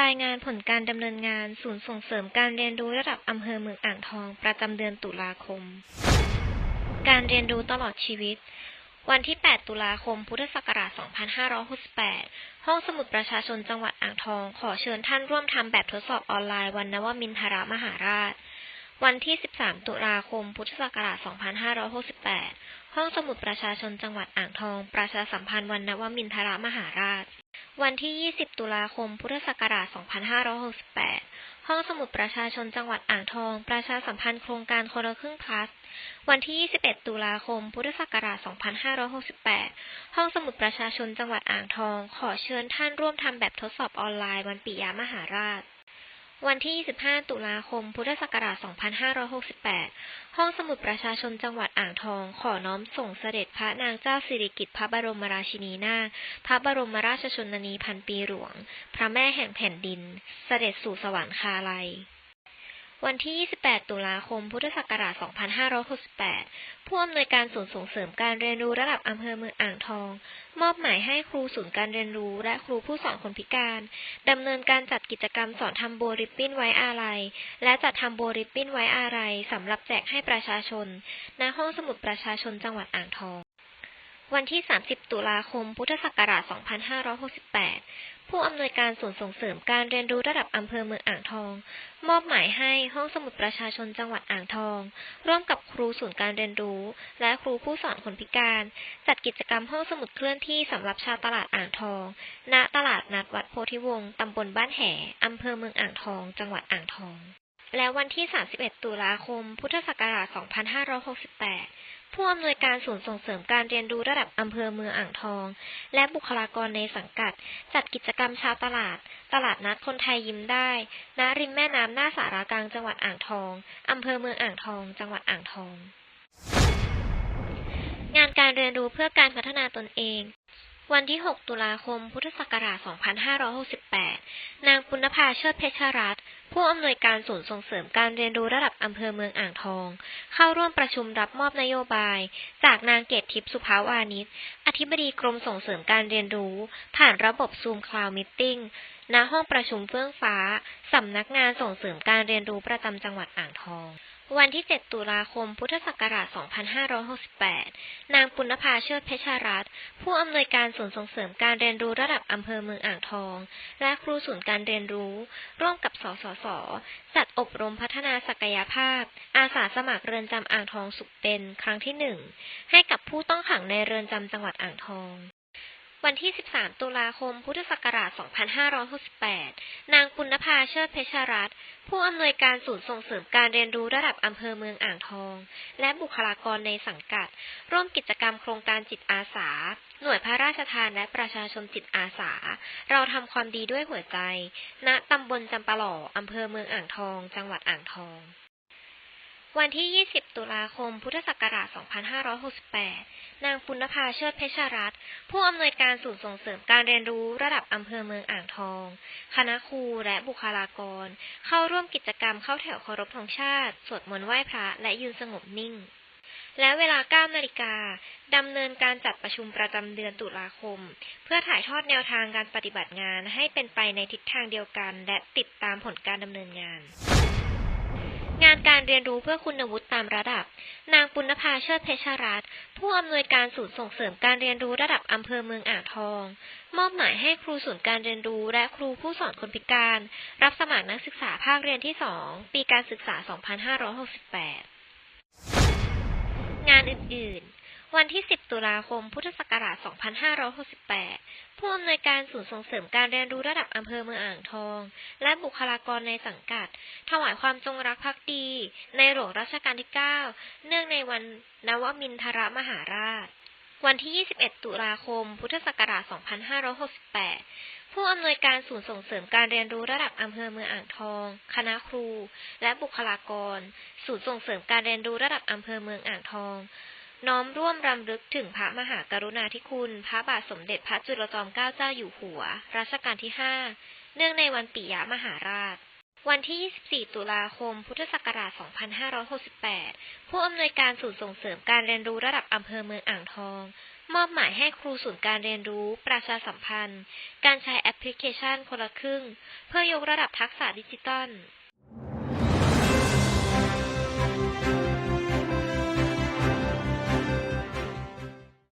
รายงานผลการดำเนินงานศูนย์ส่งเสริมการเรียนรู้ระดับอำเภอเมืองอ่างทอง ประจำเดือนตุลาคม การเรียนรู้ตลอดชีวิต วันที่ 8 ตุลาคม พุทธศักราช 2568 ห้องสมุดประชาชนจังหวัดอ่างทอง ขอเชิญท่านร่วมทำแบบทดสอบออนไลน์วันนวมินทรมหาราช วันที่ 13 ตุลาคม พุทธศักราช 2568 ห้องสมุดประชาชนจังหวัดอ่างทอง ประชาสัมพันธ์วันนวมินทรมหาราช วันที่ 20 ตุลาคม พุทธศักราช 2568 ห้องสมุดประชาชนจังหวัดอ่างทอง ประชาสัมพันธ์โครงการคนละครึ่ง plus วันที่ 21 ตุลาคม พุทธศักราช 2568 ห้องสมุดประชาชนจังหวัดอ่างทอง ขอเชิญท่านร่วมทำแบบทดสอบออนไลน์วันปิยมหาราช วันที่ 25 ตุลาคม พุทธศักราช 2568 ห้องสมุดประชาชนจังหวัดอ่างทอง ขอน้อมส่งเสด็จพระนางเจ้าสิริกิติ์พระบรมราชินีนาถ พระบรมราชชนนีพันปีหลวง พระแม่แห่งแผ่นดิน เสด็จสู่สวรรคาลัย วันที่ 28 ตุลาคม พุทธศักราช 2568 ผู้อำนวยการศูนย์ส่งเสริมการเรียนรู้ระดับอำเภอเมืองอ่างทอง มอบหมายให้ครูศูนย์การเรียนรู้ และครูผู้สอนคนพิการดำเนินการจัดกิจกรรมสอนทำโบริบบิ้นไว้อาลัย และจัดทำโบริบบิ้นไว้อาลัยสำหรับแจกให้ประชาชน ณ ห้องสมุดประชาชนจังหวัดอ่างทอง วันที่ 30 ตุลาคม พุทธศักราช 2568 ผู้อำนวยการศูนย์ส่งเสริมการเรียนรู้ระดับอำเภอเมืองอ่างทอง มอบหมายให้ห้องสมุดประชาชนจังหวัดอ่างทอง ร่วมกับครูศูนย์การเรียนรู้ และครูผู้สอนคนพิการ จัดกิจกรรมห้องสมุดเคลื่อนที่สำหรับชาวตลาดอ่างทอง ณ ตลาดนัดวัดโพธิวงศ์ ตำบลบ้านแห่อำเภอเมืองอ่างทอง จังหวัดอ่างทอง และวันที่ 31 ตุลาคม พุทธศักราช 2568 ผู้อำนวยการศูนย์ส่งเสริมการเรียนรู้ระดับอำเภอเมืองอ่างทอง และบุคลากรในสังกัด จัดกิจกรรมชาวตลาด ตลาดนัดคนไทยยิ้มได้ ณ ริมแม่น้ำหน้าสารากลางจังหวัดอ่างทอง อำเภอเมืองอ่างทอง จังหวัดอ่างทอง งานการเรียนรู้เพื่อการพัฒนาตนเอง วันที่ 6 ตุลาคม พุทธศักราช 2568 นางปุณภาเชิดเพชรรัตน์ผู้อำนวยการศูนย์ส่งเสริมการเรียนรู้ระดับอำเภอเมืองอ่างทอง เข้าร่วมประชุมรับมอบนโยบาย จากนางเกตทิพย์สุภาวานิชอธิบดีกรมส่งเสริมการเรียนรู้ ผ่านระบบซูมคลาวมิ e ติ้งณห้องประชุมเฟื่องฟ้า สำนักงานส่งเสริมการเรียนรู้ประจำจังหวัดอ่างทอง วันที่ 7 ตุลาคม พุทธศักราช 2568 นางปุณภาเชิดเพชรรัตน์ผู้อำนวยการศูนย์ส่งเสริมการเรียนรู้ระดับอำเภอเมืองอ่างทอง และครูศูนย์การเรียนรู้ ร่วมกับ สสส จัดอบรมพัฒนาศักยภาพ อาสาสมัครเรือนจำอ่างทองสุขเป็น ครั้งที่หนึ่งให้กับผู้ต้องขังในเรือนจำจังหวัดอ่างทอง วันที่ 13 ตุลาคม พุทธศักราช 2568 นางปุณภาเชิดเพชรรัตน์ผู้อำนวยการศูนย์ส่งเสริมการเรียนรู้ระดับอำเภอเมืองอ่างทอง และบุคลากรในสังกัด ร่วมกิจกรรมโครงการจิตอาสา หน่วยพระราชทานและประชาชนจิตอาสา เราทำความดีด้วยหัวใจ ณ ตำบลจำปาหล่ออำเภอเมืองอ่างทอง จังหวัดอ่างทอง วันที่ 20 ตุลาคม พุทธศักราช 2568 นางปุณภาเชิดเพชรรัตน์ผู้อำนวยการศูนย์ส่งเสริมการเรียนรู้ระดับอำเภอเมืองอ่างทอง คณะครูและบุคลากร เข้าร่วมกิจกรรมเข้าแถวเคารพธงชาติ สวดมนต์ไหว้พระและยืนสงบนิ่ง และเวลา 9 นาฬิกา ดำเนินการจัดประชุมประจำเดือนตุลาคม เพื่อถ่ายทอดแนวทางการปฏิบัติงานให้เป็นไปในทิศทางเดียวกัน และติดตามผลการดำเนินงาน งานการเรียนรู้เพื่อคุณวุฒิตามระดับ นางปุณภาเชิดเพชรรัตน์ผู้อำนวยการศูนย์ส่งเสริมการเรียนรู้ระดับอำเภอเมืองอ่างทอง มอบหมายให้ครูศูนย์การเรียนรู้และครูผู้สอนคนพิการ รับสมัครนักศึกษาภาคเรียนที่ 2 ปีการศึกษา 2568 งานอื่นๆ วันที่ 10 ตุลาคม พุทธศักราช 2568 ผู้อำนวยการศูนย์ส่งเสริมการเรียนรู้ระดับอำเภอเมืองอ่างทอง และบุคลากรในสังกัด ถวายความจงรักภักดี ในหลวงรัชกาลที่ 9 เนื่องในวันนวมินทรมหาราช วันที่ 21 ตุลาคม พุทธศักราช 2568 ผู้อำนวยการศูนย์ส่งเสริมการเรียนรู้ระดับอำเภอเมืองอ่างทอง คณะครู และบุคลากร ศูนย์ส่งเสริมการเรียนรู้ระดับอำเภอเมืองอ่างทอง น้อมร่วมรำลึกถึงพระมหากรุณาธิคุณ พระบาทสมเด็จพระจุลจอมเกล้าเจ้าอยู่หัว รัชกาลที่5เนื่องในวันปิยมหาราช วันที่ 24 ตุลาคม พุทธศักราช 2568 ผู้อำนวยการศูนย์ส่งเสริมการเรียนรู้ระดับอำเภอเมืองอ่างทอง มอบหมายให้ครูศูนย์การเรียนรู้ ประชาสัมพันธ์ การใช้แอปพลิเคชันคนละครึ่ง เพื่อยกระดับทักษะดิจิตอล